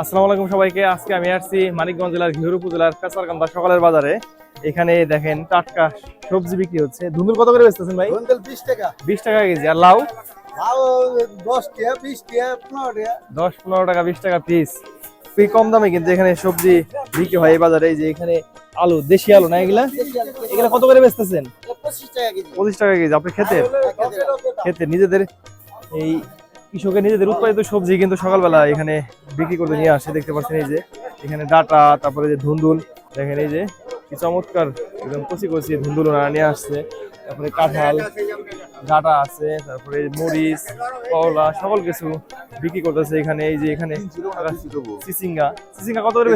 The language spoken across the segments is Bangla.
আসসালামু আলাইকুম সবাইকে। আজকে আমি আসছি মানিকগঞ্জ জেলার ঘিউর উপজেলার পেসারকান্দা সকালের বাজারে। এখানে দেখেন টাটকা সবজি বিক্রি হচ্ছে। ধুন্দুল কত করে বেচতেছেন ভাই? বন্ডেল বিশ টাকা। বিশ টাকা কেজি। আর লাউ? লাউ দশ টাকা বিশ টাকা পনেরো টাকা। দশ পনেরো টাকা বিশ টাকা পিস খুবই কম দামে কিন্তু এখানে সবজি বিক্রি হয় এই বাজারে। এই যে এখানে আলু দেশি আলু না এগুলা? এগুলা কত করে বেচতেছেন? পঁচিশ টাকা কেজি। পঁচিশ টাকা কেজি। আপনি খেতে খেতে নিজেদের এই কৃষকের নিজেদের উৎপাদিত সবজি কিন্তু সকালবেলা এখানে বিক্রি করতে নিয়ে আসে, দেখতে পাচ্ছেন এই যে, এখানে ডাটা, তারপরে যে ধুন্দুল, দেখেন এই যে কি চমৎকার একদম কচি কচি ধুন্দুল ওনারা নিয়ে আসছে। তারপরে কাঁঠাল, ডাটা আছে, তারপরে মরিচ কলা সকল কিছু বিক্রি করতেছে এখানে। এই যে এখানে সিসিঙ্গা সিসিঙ্গা কত করে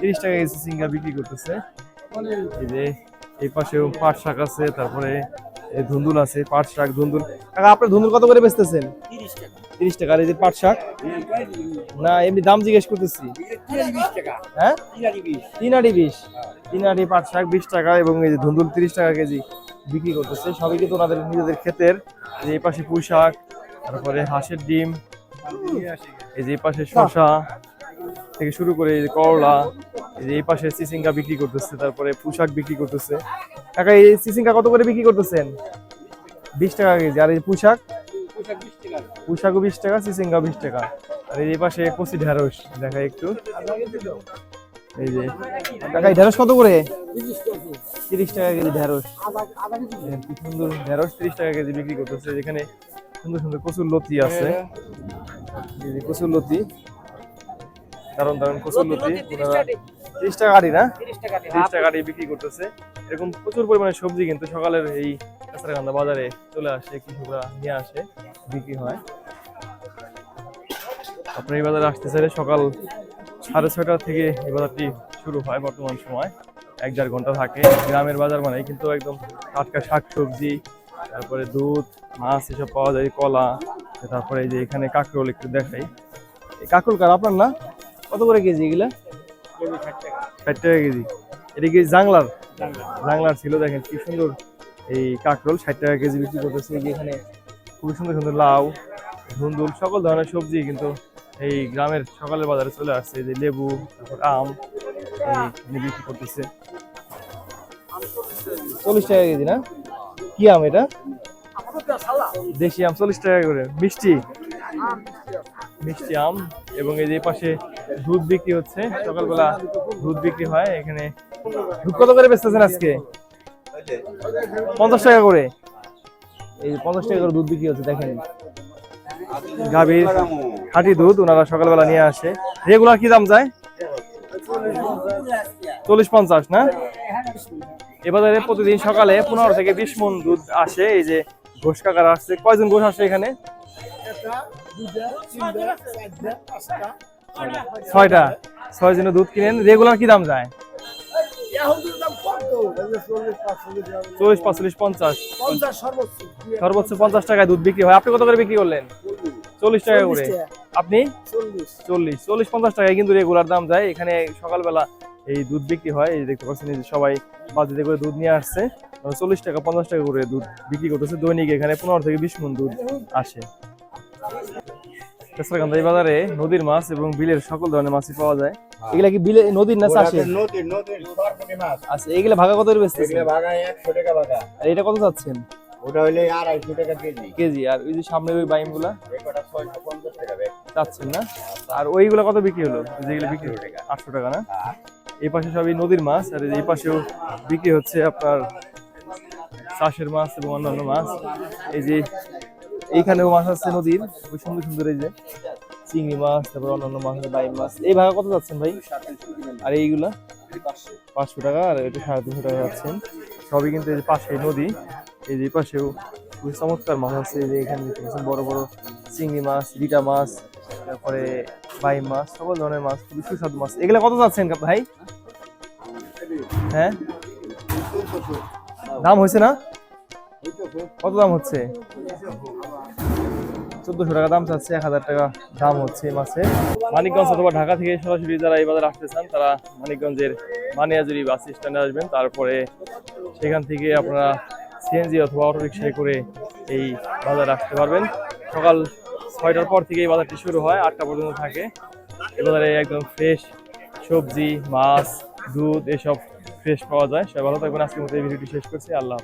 তিরিশ টাকা সিসিঙ্গা বিক্রি করতেছে। এই যে এই পাশেও পাট শাক আছে, তারপরে এই ধুন্দুল আছে পাট শাক ধুন্দুল। কাকা আপনার ধুন্দুল কত করে বেচতেছেন? তিরিশ টাকা। আর এই যে পাট শাক? না এমনি দাম জিজ্ঞেস করতেছি। হ্যাঁ? তিন আড়ি বিশ। তিন আড়ি পাট শাক বিশ টাকা এবং এই যে ধুন্দুল তিরিশ টাকা কেজি বিক্রি করতেছে। সবই কিন্তু ওনাদের নিজেদের ক্ষেতের। যে এই পাশে পুঁই শাক তারপরে হাঁসের ডিম এই যে এই পাশে শসা থেকে শুরু করে এই যে করলা এই পাশে চিচিঙ্গা বিক্রি করতেছে, তারপরে পোশাক বিক্রি করতেছে। কাকা, এই চিচিঙ্গা কত করে বিক্রি করতেছেন? বিশ টাকা কেজি, আর এই পোশাক? পোশাকও বিশ টাকা চিচিঙ্গা বিশ টাকা। আর এই পাশে কচি ঢেঁড়স দেখা একটু। এই যে, কাকা, এই ঢেঁড়স কত করে? তিরিশ টাকা কেজি ঢেঁড়স। সুন্দর ঢেঁড়স, তিরিশ টাকা কেজি বিক্রি করতেছে। যেখানে সুন্দর সুন্দর কচুর লতি আছে। কচুর লতি। দারুণ দারুণ কচুর লতি। তিরিশ টাকা আড়ি না তিরিশ টাকা আড়ি বিক্রি করতেছে। এরকম প্রচুর পরিমাণে সবজি কিন্তু সকালের এই কাঁচরাকান্দা বাজারে চলে আসে কৃষকরা নিয়ে আসে বিক্রি হয়। আপনার এই বাজারে আসতে চাইলে সকাল সাড়ে ছয়টা থেকে এই বাজারটি শুরু হয় বর্তমান সময়। এক দেড় ঘণ্টা থাকে। গ্রামের বাজার মানে কিন্তু একদম টাটকা শাক সবজি তারপরে দুধ মাছ এসব পাওয়া যায় কলা তারপরে এই যে এখানে কাঁকরোল একটু দেখাই। এই কাঁকরোল কার? আপনার না? কত করে কেজি এগুলা? ষাট টাকা কেজি। এটা কি জাংলার? জাংলার ছিল, দেখেন কি সুন্দর এই কাঁকরোল, ষাট টাকা কেজি বিক্রি করতেছে। এখানে খুবই সুন্দর সুন্দর লাউ, ধুন্দুল, সকল ধরনের সবজি কিন্তু এই গ্রামের সকালের বাজারে চলে আসছে। যে লেবু, তারপর আম, এই বিক্রি করতেছে। চল্লিশ টাকা কেজি না? কি আম এটা? দেশি আম, চল্লিশ টাকা করে। মিষ্টি? মিষ্টি আম এবং এই যে পাশে দুধ বিক্রি হচ্ছে, সকালবেলা দুধ বিক্রি হয়, এখানে দুধ কত করে বেচতেছেন আজকে? পঞ্চাশ টাকা করে। এই পঞ্চাশ টাকা করে দুধ বিক্রি হচ্ছে, দেখেন। গাভীর খাঁটি দুধ, ওনারা সকালবেলা নিয়ে আসে। রেগুলার কি দাম যায়? চল্লিশ পঞ্চাশ, না? এবারে প্রতিদিন সকালে পনেরো থেকে বিশ মন দুধ আসে। এই যে ঘোষ কাকার আসছে। কয়জন ঘোষ আসে এখানে? ছয়টা। ছয় জনের দুধ কিনেন রেগুলার কি দাম যায়? সর্বোচ্চ পঞ্চাশ টাকায় দুধ বিক্রি হয়। আপনি কত করে বিক্রি করলেন? চল্লিশ টাকা করে। আপনি? চল্লিশ। চল্লিশ, পঞ্চাশ টাকায় কিন্তু রেগুলার দাম যায়। এখানে সকালবেলা এই দুধ বিক্রি হয়। এই দেখতে পাচ্ছেন সবাই বাজিতে করে দুধ নিয়ে আসছে। চল্লিশ টাকা, পঞ্চাশ টাকা করে দুধ বিক্রি করতেছে। দৈনিক এখানে পনেরো থেকে বিশ মন দুধ আসে। এই বাজারে নদীর মাছ এবং বিলের সকল ধরনের মাছই পাওয়া যায়। এগুলা কি বিলে নদীর না চাষে নদীর নদীর সরকারি মাছ। আচ্ছা এগুলা ভাগা কত বেচতেছেন? এগুলো ভাগায় একশো টাকা ভাগা। আর এটা কত চাচ্ছেন? ওটা হইলে আড়াইশো টাকা কেজি। কেজি আর ওই যে সামনের ওই বাইমগুলা একটা ছয়শো পঞ্চাশ টাকা ব্যাগ চাচ্ছেন না? আর ওইগুলা কত বিক্রি হলো? যেগুলো বিক্রি হলো? আটশো টাকা। না? এই পাশে সবই নদীর মাছ আর এই পাশেও বিক্রি হচ্ছে আপনার চাষের মাছ এবং অন্যান্য মাছ। এই যে এইখানেও মাছ আছে নদীর ওই সুন্দর সুন্দর এই যে চিংড়ি মাছ, তারপর অন্যান্য মাছ বাইম মাছ। এই ভাগা কত যাচ্ছেন ভাই? আর এইগুলা? পাঁচশো টাকা, আর এটা সাড়ে তিনশো টাকা যাচ্ছেন। সবই কিন্তু এই যে পাশে নদী, এই যে পাশেও খুবই চমৎকার মাছ আছে যে এখানে বড় বড় চিংড়ি মাছ, রিটা মাছ, তারপরে বাই মাছ, সকল ধরনের মাছ, খুবই সুস্বাদু মাছ। এগুলা কত যাচ্ছেন ভাই? হ্যাঁ? দাম হয়েছে না? কত দাম হচ্ছে? চোদ্দশো টাকা দাম চাচ্ছে, এক হাজার টাকা দাম হচ্ছে এই মাছের মানিকগঞ্জ অথবা ঢাকা থেকে সরাসরি যারা এই বাজারে আসতে চান, তারা মানিকগঞ্জের মানিয়াজুরি বাস স্ট্যান্ডে আসবেন। তারপরে সেখান থেকে আপনারা সিএনজি অথবা অটো রিক্সায় করে এই বাজারে আসতে পারবেন। সকাল ছয়টার পর থেকে এই বাজারটি শুরু হয়, আটটা পর্যন্ত থাকে। এবারে একদম ফ্রেশ সবজি, মাছ, দুধ, এসব ফ্রেশ পাওয়া যায়। সবাই ভালো থাকবেন। আজকের মতো এই ভিডিওটি শেষ করছি। আল্লাহ।